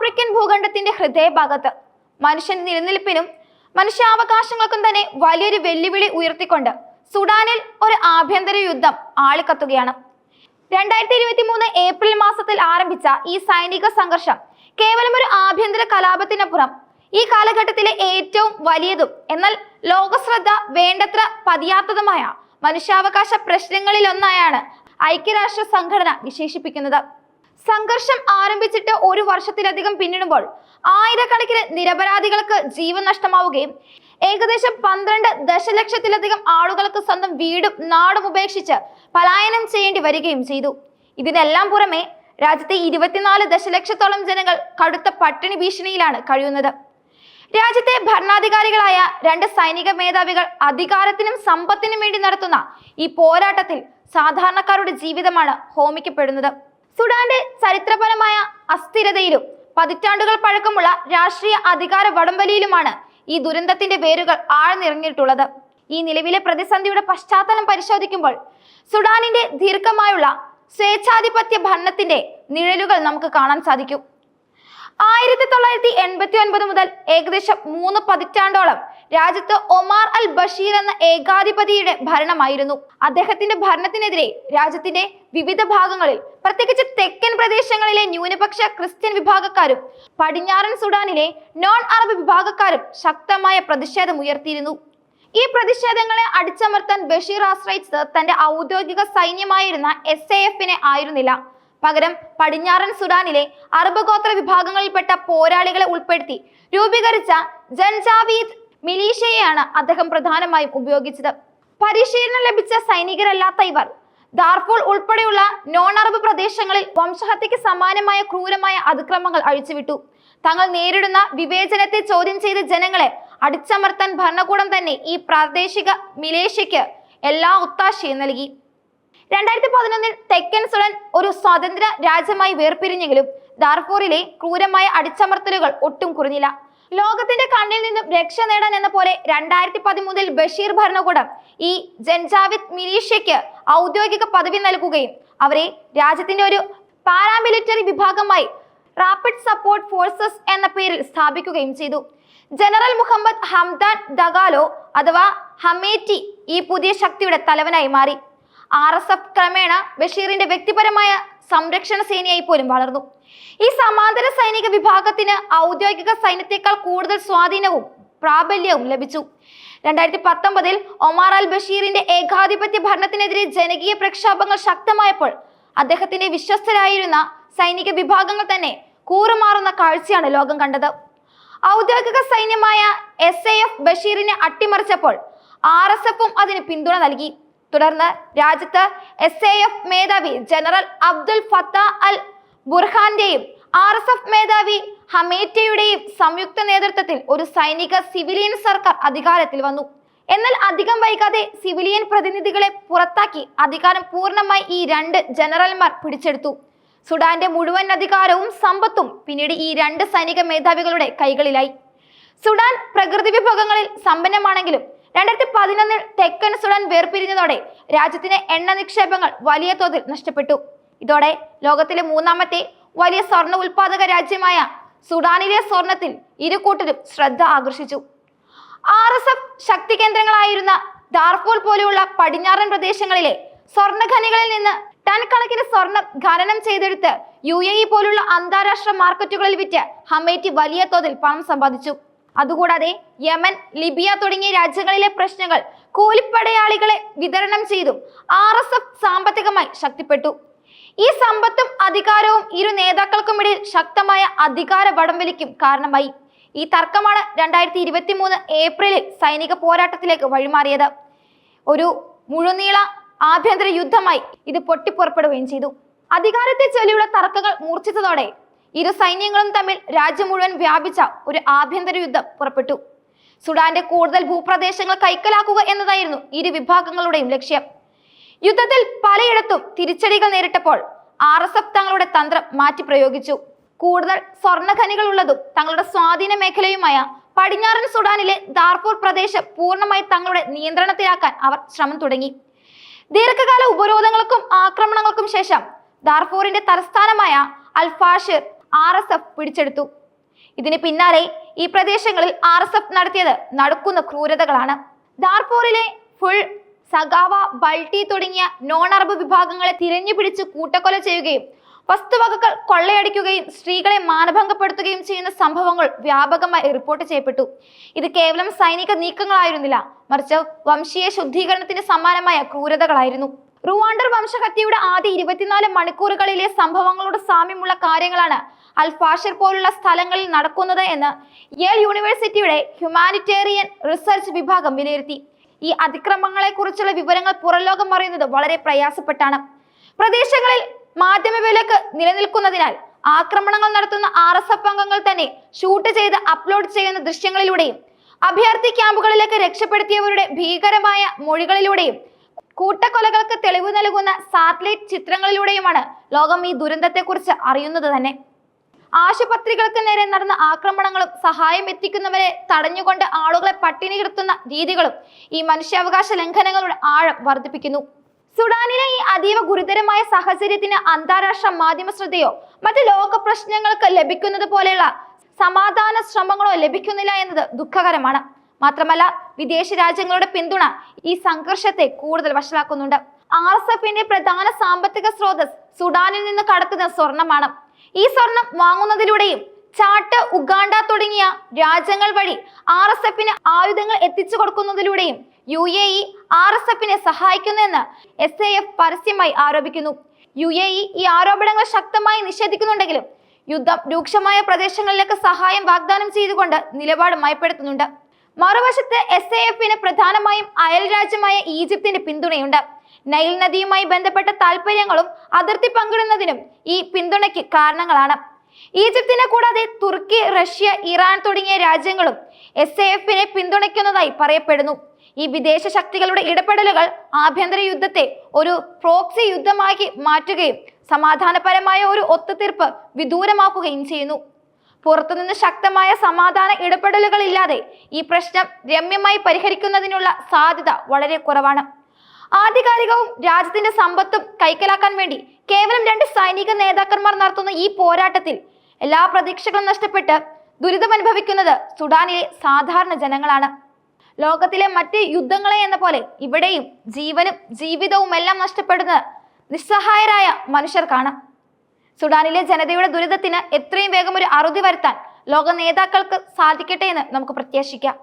African ഭൂഖണ്ഡത്തിന്റെ ഹൃദയഭാഗത്ത്. മനുഷ്യൻ നിലനിൽപ്പിനും മനുഷ്യാവകാശങ്ങൾക്കും തന്നെ വലിയൊരു വെല്ലുവിളി ഉയർത്തിക്കൊണ്ട് സുഡാനിൽ ഒരു ആഭ്യന്തര യുദ്ധം ആളിക്കത്തുകയാണ്. രണ്ടായിരത്തി ഇരുപത്തി മൂന്ന് ഏപ്രിൽ മാസത്തിൽ ആരംഭിച്ച ഈ സൈനിക സംഘർഷം കേവലം ഒരു ആഭ്യന്തര കലാപത്തിനപ്പുറം ഈ കാലഘട്ടത്തിലെ ഏറ്റവും വലിയതും എന്നാൽ ലോകശ്രദ്ധ വേണ്ടത്ര പതിയാത്തതുമായ മനുഷ്യാവകാശ പ്രശ്നങ്ങളിലൊന്നായാണ് ഐക്യരാഷ്ട്ര സംഘടന വിശേഷിപ്പിക്കുന്നത്. സംഘർഷം ആരംഭിച്ചിട്ട് ഒരു വർഷത്തിലധികം പിന്നിടുമ്പോൾ ആയിരക്കണക്കിന് നിരപരാധികൾക്ക് ജീവൻ നഷ്ടമാവുകയും ഏകദേശം പന്ത്രണ്ട് ദശലക്ഷത്തിലധികം ആളുകൾക്ക് സ്വന്തം വീടും നാടും ഉപേക്ഷിച്ച് പലായനം ചെയ്യേണ്ടി വരികയും ചെയ്തു. ഇതിനെല്ലാം പുറമെ രാജ്യത്തെ ഇരുപത്തിനാല് ദശലക്ഷത്തോളം ജനങ്ങൾ കടുത്ത പട്ടിണി ഭീഷണിയിലാണ് കഴിയുന്നത്. രാജ്യത്തെ ഭരണാധികാരികളായ രണ്ട് സൈനിക മേധാവികൾ അധികാരത്തിനും സമ്പത്തിനും വേണ്ടി നടത്തുന്ന ഈ പോരാട്ടത്തിൽ സാധാരണക്കാരുടെ ജീവിതമാണ് ഹോമിക്കപ്പെടുന്നത്. സുഡാന്റെ ചരിത്രപരമായ അസ്ഥിരതയിലും പതിറ്റാണ്ടുകൾ പഴക്കമുള്ള രാഷ്ട്രീയ അധികാര വടംവലിയിലുമാണ് ഈ ദുരന്തത്തിന്റെ വേരുകൾ ആഴ്ന്നിറങ്ങിയിട്ടുള്ളത്. ഈ നിലവിലെ പ്രതിസന്ധിയുടെ പശ്ചാത്തലം പരിശോധിക്കുമ്പോൾ സുഡാനിന്റെ ദീർഘമായുള്ള സ്വേച്ഛാധിപത്യ ഭരണത്തിന്റെ നിഴലുകൾ നമുക്ക് കാണാൻ സാധിക്കും. ആയിരത്തി തൊള്ളായിരത്തി എൺപത്തി ഒൻപത് മുതൽ ഏകദേശം മൂന്ന് പതിറ്റാണ്ടോളം രാജ്യത്ത് ഒമാർ അൽ ബഷീർ എന്ന ഏകാധിപതിയുടെ ഭരണമായിരുന്നു. അദ്ദേഹത്തിന്റെ ഭരണത്തിനെതിരെ രാജ്യത്തിന്റെ വിവിധ ഭാഗങ്ങളിൽ പ്രത്യേകിച്ച് തെക്കൻ പ്രദേശങ്ങളിലെ ന്യൂനപക്ഷ ക്രിസ്ത്യൻ വിഭാഗക്കാരും പടിഞ്ഞാറൻ സുഡാനിലെ നോൺ അറബ് വിഭാഗക്കാരും ശക്തമായ പ്രതിഷേധം ഉയർത്തിയിരുന്നു ഈ പ്രതിഷേധങ്ങളെ അടിച്ചമർത്താൻ ബഷീർ ആശ്രയിച്ചത് തന്റെ ഔദ്യോഗിക സൈന്യമായിരുന്ന എസ് എ എഫിനെ ആയിരുന്നില്ല. പകരം പടിഞ്ഞാറൻ സുഡാനിലെ അറബ് ഗോത്ര വിഭാഗങ്ങളിൽപ്പെട്ട പോരാളികളെ ഉൾപ്പെടുത്തി രൂപീകരിച്ച ജൻജാവീദ് മിലീഷയെയാണ് അദ്ദേഹം പ്രധാനമായും ഉപയോഗിച്ചത്. പരിശീലനം ലഭിച്ച സൈനികരല്ലാത്ത ഇവർ ദാർഫൂൾ ഉൾപ്പെടെയുള്ള നോൺ അറബ് പ്രദേശങ്ങളിൽ വംശഹത്യക്ക് സമാനമായ ക്രൂരമായ അതിക്രമങ്ങൾ അഴിച്ചുവിട്ടു. തങ്ങൾ നേരിടുന്ന വിവേചനത്തെ ചോദ്യം ചെയ്ത ജനങ്ങളെ അടിച്ചമർത്താൻ ഭരണകൂടം തന്നെ ഈ പ്രാദേശിക മിലേഷ്യയ്ക്ക് എല്ലാ ഒത്താശയും നൽകി. രണ്ടായിരത്തി പതിനൊന്നിൽ തെക്കൻ സുഡാൻ ഒരു സ്വതന്ത്ര രാജ്യമായി വേർപിരിഞ്ഞെങ്കിലും ദാർഫൂറിലെ ക്രൂരമായ അടിച്ചമർത്തലുകൾ ഒട്ടും കുറഞ്ഞില്ല. ലോകത്തിന്റെ കണ്ണിൽ നിന്നും രക്ഷ നേടാൻ എന്ന പോലെ രണ്ടായിരത്തി പതിമൂന്നിൽ ബഷീർ ഭരണകൂടം ഈ ജൻജാവിദ് മിലീഷ്യയ്ക്ക് ഔദ്യോഗിക പദവി നൽകുകയും അവരെ രാജ്യത്തിന്റെ ഒരു പാരാമിലിറ്ററി വിഭാഗമായി റാപ്പിഡ് സപ്പോർട്ട് ഫോഴ്സസ് എന്ന പേരിൽ സ്ഥാപിക്കുകയും ചെയ്തു. ജനറൽ മുഹമ്മദ് ഹംദാൻ ദഗാലോ അഥവാ ഹമേറ്റി ഈ പുതിയ ശക്തിയുടെ തലവനായി മാറി. ആർ എസ് എഫ് ക്രമേണ ബഷീറിന്റെ വ്യക്തിപരമായ സംരക്ഷണ സേനയായി പോലും വളർന്നു. ഈ സമാന്തര സൈനിക വിഭാഗത്തിന് ഔദ്യോഗിക സൈന്യത്തെക്കാൾ കൂടുതൽ സ്വാധീനവും പ്രാബല്യവും ലഭിച്ചു. രണ്ടായിരത്തി പത്തൊമ്പതിൽ ഒമാർ അൽ ബഷീറിന്റെ ഏകാധിപത്യ ഭരണത്തിനെതിരെ ജനകീയ പ്രക്ഷോഭങ്ങൾ ശക്തമായപ്പോൾ അദ്ദേഹത്തിന്റെ വിശ്വസ്തരായിരുന്ന സൈനിക വിഭാഗങ്ങൾ തന്നെ കൂറുമാറുന്ന കാഴ്ചയാണ് ലോകം കണ്ടത്. ഔദ്യോഗിക സൈന്യമായ എസ് എ എഫ് ബഷീറിനെ അട്ടിമറിച്ചപ്പോൾ ആർ എസ് എഫും അതിന് പിന്തുണ നൽകി. തുടർന്ന് രാജ്യത്ത് എസ് എ എഫ് മേധാവി ജനറൽ അബ്ദുൽ ഫത്ത അൽ ബുർഹാന്റെയും ആർ എസ് എഫ് മേധാവി ഹമേറ്റയുടെയും സംയുക്ത നേതൃത്വത്തിൽ ഒരു സൈനിക സിവിലിയൻ സർക്കാർ അധികാരത്തിൽ വന്നു. എന്നാൽ അധികം വൈകാതെ സിവിലിയൻ പ്രതിനിധികളെ പുറത്താക്കി അധികാരം പൂർണമായി ഈ രണ്ട് ജനറൽമാർ പിടിച്ചെടുത്തു. സുഡാന്റെ മുഴുവൻ അധികാരവും സമ്പത്തും പിന്നീട് ഈ രണ്ട് സൈനിക മേധാവികളുടെ കൈകളിലായി. സുഡാൻ പ്രകൃതി വിഭവങ്ങളിൽ സമ്പന്നമാണെങ്കിലും രണ്ടായിരത്തി പതിനൊന്നിൽ തെക്കൻ സുഡാൻ വേർപിരിഞ്ഞതോടെ രാജ്യത്തിന്റെ എണ്ണ നിക്ഷേപങ്ങൾ വലിയ തോതിൽ നഷ്ടപ്പെട്ടു. ഇതോടെ ലോകത്തിലെ മൂന്നാമത്തെ വലിയ സ്വർണ ഉൽപാദക രാജ്യമായ സുഡാനിലെ സ്വർണത്തിൽ ഇരുകൂട്ടരും ശ്രദ്ധ ആകർഷിച്ചു. ആർ എസ് എഫ് ശക്തി കേന്ദ്രങ്ങളായിരുന്ന ദാർഫൂർ പോലെയുള്ള പടിഞ്ഞാറൻ പ്രദേശങ്ങളിലെ സ്വർണഖനികളിൽ നിന്ന് ടൺ കണക്കിന് സ്വർണം ഖനനം ചെയ്തെടുത്ത് യു എ ഇ പോലുള്ള അന്താരാഷ്ട്ര മാർക്കറ്റുകളിൽ വിറ്റ് ഹമേറ്റി വലിയ തോതിൽ പണം സമ്പാദിച്ചു. അതുകൂടാതെ യമൻ ലിബിയ തുടങ്ങിയ രാജ്യങ്ങളിലെ പ്രശ്നങ്ങൾ കൂലിപ്പടയാളികളെ വിതരണം ചെയ്തും. ആർ എസ് എഫ് സാമ്പത്തികമായി ശക്തിപ്പെട്ടു. ഈ സമ്പത്തും അധികാരവും ഇരു നേതാക്കൾക്കുമിടയിൽ ശക്തമായ അധികാര വടംവലിക്കും കാരണമായി. ഈ തർക്കമാണ് രണ്ടായിരത്തി ഇരുപത്തി മൂന്ന് ഏപ്രിലിൽ സൈനിക പോരാട്ടത്തിലേക്ക് വഴിമാറിയത്. ഒരു മുഴുനീള ആഭ്യന്തര യുദ്ധമായി ഇത് പൊട്ടിപ്പുറപ്പെടുകയും ചെയ്തു. അധികാരത്തെ ചൊല്ലിയുള്ള തർക്കങ്ങൾ മൂർച്ഛിച്ചതോടെ ഇരു സൈന്യങ്ങളും തമ്മിൽ രാജ്യം മുഴുവൻ വ്യാപിച്ച ഒരു ആഭ്യന്തര യുദ്ധം പുറപ്പെട്ടു. സുഡാന്റെ കൂടുതൽ ഭൂപ്രദേശങ്ങൾ കൈക്കലാക്കുക എന്നതായിരുന്നു ഇരു വിഭാഗങ്ങളുടെയും ലക്ഷ്യം. യുദ്ധത്തിൽ പലയിടത്തും തിരിച്ചടികൾ നേരിട്ടപ്പോൾ ആർ എസ് എഫ് തങ്ങളുടെ തന്ത്രം മാറ്റി പ്രയോഗിച്ചു. കൂടുതൽ സ്വർണഖനികൾ ഉള്ളതും തങ്ങളുടെ സ്വാധീന മേഖലയുമായ പടിഞ്ഞാറൻ സുഡാനിലെ ദാർപൂർ പ്രദേശം പൂർണമായി തങ്ങളുടെ നിയന്ത്രണത്തിലാക്കാൻ അവർ ശ്രമം തുടങ്ങി. ദീർഘകാല ഉപരോധങ്ങൾക്കും ആക്രമണങ്ങൾക്കും ശേഷം ദാർപൂറിന്റെ തലസ്ഥാനമായ അൽഫാഷിർ ആർ എസ് എഫ് പിടിച്ചെടുത്തു. ഇതിന് പിന്നാലെ ഈ പ്രദേശങ്ങളിൽ ആർ എസ് എഫ് നടത്തിയത് നടക്കുന്ന ക്രൂരതകളാണ്. ദാർപൂറിലെ ഫുൾ സഗാവ ബൾട്ടി തുടങ്ങിയ നോൺ അറബ് വിഭാഗങ്ങളെ തിരഞ്ഞു പിടിച്ച് കൂട്ടക്കൊല ചെയ്യുകയും വസ്തുവകകൾ കൊള്ളയടിക്കുകയും സ്ത്രീകളെ മാനഭംഗപ്പെടുത്തുകയും ചെയ്യുന്ന സംഭവങ്ങൾ വ്യാപകമായി റിപ്പോർട്ട് ചെയ്യപ്പെട്ടു. ഇത് കേവലം സൈനിക നീക്കങ്ങളായിരുന്നില്ല മറിച്ച് വംശീയ ശുദ്ധീകരണത്തിന് സമാനമായ ക്രൂരതകളായിരുന്നു. റുവാണ്ടർ വംശഹത്യയുടെ ആദ്യ ഇരുപത്തിനാല് മണിക്കൂറുകളിലെ സംഭവങ്ങളോട് സാമ്യമുള്ള കാര്യങ്ങളാണ് അൽ ഫാഷിർ പോലുള്ള സ്ഥലങ്ങളിൽ നടക്കുന്നത് എന്ന് യേൽ യൂണിവേഴ്സിറ്റിയുടെ ഹ്യൂമാനിറ്റേറിയൻ റിസർച്ച് വിഭാഗം വിലയിരുത്തി. ഈ അതിക്രമങ്ങളെക്കുറിച്ചുള്ള വിവരങ്ങൾ പുറംലോകം അറിയുന്നത് വളരെ പ്രയാസപ്പെട്ടാണ്. പ്രദേശങ്ങളിൽ മാധ്യമ വിലക്ക് നിലനിൽക്കുന്നതിനാൽ ആക്രമണങ്ങൾ നടത്തുന്ന ആർ എസ് എഫ് അംഗങ്ങൾ തന്നെ ഷൂട്ട് ചെയ്ത് അപ്ലോഡ് ചെയ്യുന്ന ദൃശ്യങ്ങളിലൂടെയും അഭയാർത്ഥി ക്യാമ്പുകളിലേക്ക് രക്ഷപ്പെടുത്തിയവരുടെ ഭീകരമായ മൊഴികളിലൂടെയും കൂട്ടക്കൊലകൾക്ക് തെളിവ് നൽകുന്ന സാറ്റലൈറ്റ് ചിത്രങ്ങളിലൂടെയുമാണ് ലോകം ഈ ദുരന്തത്തെക്കുറിച്ച് അറിയുന്നത് തന്നെ. ആശുപത്രികൾക്ക് നേരെ നടന്ന ആക്രമണങ്ങളും സഹായം എത്തിക്കുന്നവരെ തടഞ്ഞുകൊണ്ട് ആളുകളെ പട്ടിണി കിടത്തുന്ന രീതികളും ഈ മനുഷ്യാവകാശ ലംഘനങ്ങളുടെ ആഴം വർദ്ധിപ്പിക്കുന്നു. സുഡാനിലെ ഈ അതീവ ഗുരുതരമായ സാഹചര്യത്തിന് അന്താരാഷ്ട്ര മാധ്യമ ശ്രദ്ധയോ മറ്റ് ലോക പ്രശ്നങ്ങൾക്ക് ലഭിക്കുന്നത് പോലെയുള്ള സമാധാന ശ്രമങ്ങളോ ലഭിക്കുന്നില്ല എന്നത് ദുഃഖകരമാണ്. മാത്രമല്ല വിദേശ രാജ്യങ്ങളുടെ പിന്തുണ ഈ സംഘർഷത്തെ കൂടുതൽ വഷളാക്കുന്നുണ്ട്. ആർ എസ് എഫിന്റെ പ്രധാന സാമ്പത്തിക സ്രോതസ് സുഡാനിൽ നിന്ന് കടത്തുന്ന സ്വർണമാണ്. ഈ സ്വർണം വാങ്ങുന്നതിലൂടെയും ചാട്ട് ഉഗാണ്ട തുടങ്ങിയ രാജ്യങ്ങൾ വഴി ആർ എസ് എഫിന് ആയുധങ്ങൾ എത്തിച്ചു കൊടുക്കുന്നതിലൂടെയും U A E R S എഫിനെ സഹായിക്കുന്നുവെന്ന് എസ് എ എഫ് പരസ്യമായി ആരോപിക്കുന്നു. യു എ ഇ ഈ ആരോപണങ്ങൾ ശക്തമായി നിഷേധിക്കുന്നുണ്ടെങ്കിലും യുദ്ധം രൂക്ഷമായ പ്രദേശങ്ങളിലേക്ക് സഹായം വാഗ്ദാനം ചെയ്തുകൊണ്ട് നിലപാട് മയപ്പെടുത്തുന്നുണ്ട്. മറുവശത്ത് എസ് എ എഫിന് പ്രധാനമായും അയൽ രാജ്യമായ ഈജിപ്തിന്റെ പിന്തുണയുണ്ട്. നൈൽ നദിയുമായി ബന്ധപ്പെട്ട താല്പര്യങ്ങളും അതിർത്തി പങ്കിടുന്നതിനും ഈ പിന്തുണയ്ക്ക് കാരണങ്ങളാണ്. ഈജിപ്തിനെ കൂടാതെ തുർക്കി റഷ്യ ഇറാൻ തുടങ്ങിയ രാജ്യങ്ങളും എസ് എ എഫിനെ പിന്തുണയ്ക്കുന്നതായി പറയപ്പെടുന്നു. ഈ വിദേശ ശക്തികളുടെ ഇടപെടലുകൾ ആഭ്യന്തര യുദ്ധത്തെ ഒരു പ്രോക്സി യുദ്ധമാക്കി മാറ്റുകയും സമാധാനപരമായ ഒരു ഒത്തുതീർപ്പ് വിദൂരമാക്കുകയും ചെയ്യുന്നു. പുറത്തുനിന്ന് ശക്തമായ സമാധാന ഇടപെടലുകളില്ലാതെ ഈ പ്രശ്നം രമ്യമായി പരിഹരിക്കുന്നതിനുള്ള സാധ്യത വളരെ കുറവാണ്. ആധികാരികവും രാജ്യത്തിന്റെ സമ്പത്തും കൈക്കലാക്കാൻ വേണ്ടി കേവലം രണ്ട് സൈനിക നേതാക്കന്മാർ നടത്തുന്ന ഈ പോരാട്ടത്തിൽ എല്ലാ പ്രതീക്ഷകളും നഷ്ടപ്പെട്ട് ദുരിതമനുഭവിക്കുന്നത് സുഡാനിലെ സാധാരണ ജനങ്ങളാണ്. ലോകത്തിലെ മറ്റ് യുദ്ധങ്ങളെ എന്ന പോലെ ഇവിടെയും ജീവനും ജീവിതവും എല്ലാം നഷ്ടപ്പെടുന്നത് നിസ്സഹായരായ മനുഷ്യർക്കാണ്. സുഡാനിലെ ജനതയുടെ ദുരിതത്തിന് എത്രയും വേഗം ഒരു അറുതി വരുത്താൻ ലോക നേതാക്കൾക്ക് സാധിക്കട്ടെ എന്ന് നമുക്ക് പ്രത്യാശിക്കാം.